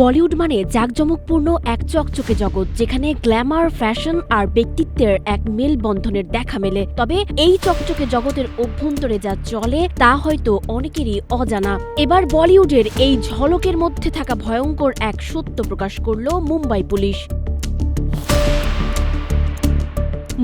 বলিউড মানে জাঁকজমকপূর্ণ এক চকচকে জগৎ, যেখানে গ্ল্যামার, ফ্যাশন আর ব্যক্তিত্বের এক মেলবন্ধনের দেখা মেলে। তবে এই চকচকে জগতের অভ্যন্তরে যা চলে, তা হয়তো অনেকেরই অজানা। এবার বলিউডের এই ঝলকের মধ্যে থাকা ভয়ঙ্কর এক সত্য প্রকাশ করল মুম্বাই পুলিশ।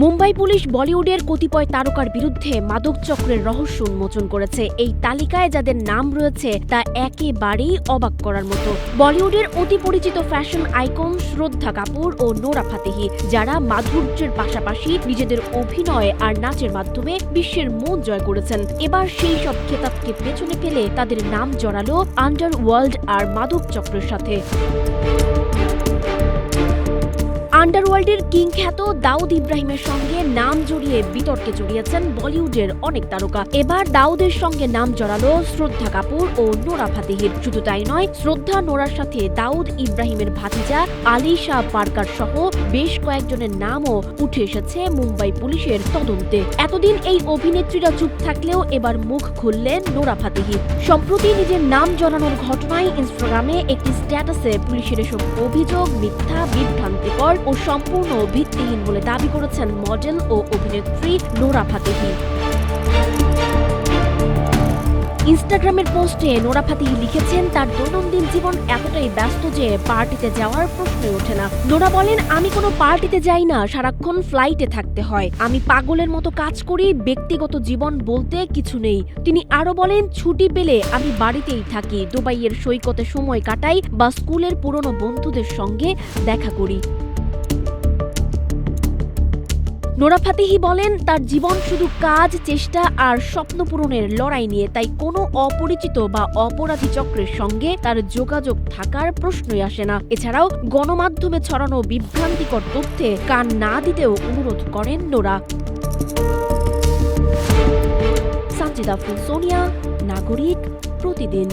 মুম্বাই পুলিশ বলিউডের কতিপয় তারকার বিরুদ্ধে মাদক চক্রের রহস্য উন্মোচন করেছে। এই তালিকায় যাদের নাম রয়েছে, তা একেবারেই অবাক করার মতো। বলিউডের অতি পরিচিত ফ্যাশন আইকন শ্রদ্ধা কাপুর ও নোরা ফাতেহি, যারা মাধুর্যের পাশাপাশি নিজেদের অভিনয় আর নাচের মাধ্যমে বিশ্বের মন জয় করেছেন। এবার সেই সব খেতাবকে পেছনে ফেলে তাদের নাম জড়ালো আন্ডার ওয়ার্ল্ড আর মাদক চক্রের সাথে। আন্ডারওয়ার্ল্ডের কিং খ্যাত দাউদ ইব্রাহিমের সঙ্গে নাম জড়িয়ে বিতর্কে জড়িয়েছেন বলিউডের অনেক তারকা। এবার দাউদের সঙ্গে নাম জড়ালো শ্রদ্ধা কাপুর ও নোরা ফাতেহির। শুধু তাই নয়, শ্রদ্ধা নোরার সাথে দাউদ ইব্রাহিমের ভাতিজা আলী শাহ পার্কার সহ বেশ কয়েকজনের নামও উঠে এসেছে মুম্বাই পুলিশের তদন্তে। এতদিন এই অভিনেত্রীরা চুপ থাকলেও এবার মুখ খুললেন নোরা ফাতেহি। সম্প্রতি নিজের নাম জড়ানোর ঘটনায় ইনস্টাগ্রামে একটি স্ট্যাটাসে পুলিশের এসব অভিযোগ মিথ্যা, বিভ্রান্তিকর ও সম্পূর্ণ ভিত্তিহীন বলে দাবি করেছেন মডেল ও অভিনেত্রী নোরা ফাতেহি। ইনস্টাগ্রামের পোস্টে নোরা ফাতিহি লিখেছেন, তার দৈনন্দিন জীবন এতটাই ব্যস্ত যে পার্টিতে যাওয়ার প্রশ্নই ওঠে না। নোরা বলেন, আমি কোনো পার্টিতে যাই না, সারাক্ষণ ফ্লাইটে থাকতে হয়। আমি পাগলের মতো কাজ করি, ব্যক্তিগত জীবন বলতে কিছু নেই। তিনি আরও বলেন, ছুটি পেলে আমি বাড়িতেই থাকি, দুবাইয়ের সৈকতে সময় কাটাই বা স্কুলের পুরনো বন্ধুদের সঙ্গে দেখা করি। নোরা ফাতেহি বলেন, তার জীবন শুধু কাজ, চেষ্টা আর স্বপ্ন পূরণের লড়াই নিয়ে, তাই কোনো অপরিচিত বা অপরাধী চক্রের সঙ্গে তার যোগাযোগ থাকার প্রশ্নই আসে না। এছাড়াও গণমাধ্যমে ছড়ানো বিভ্রান্তিকর তথ্যে কান না দিতেও অনুরোধ করেন নোরা। সানজিদা ফুল সোনিয়া নাগরিক প্রতিদিন।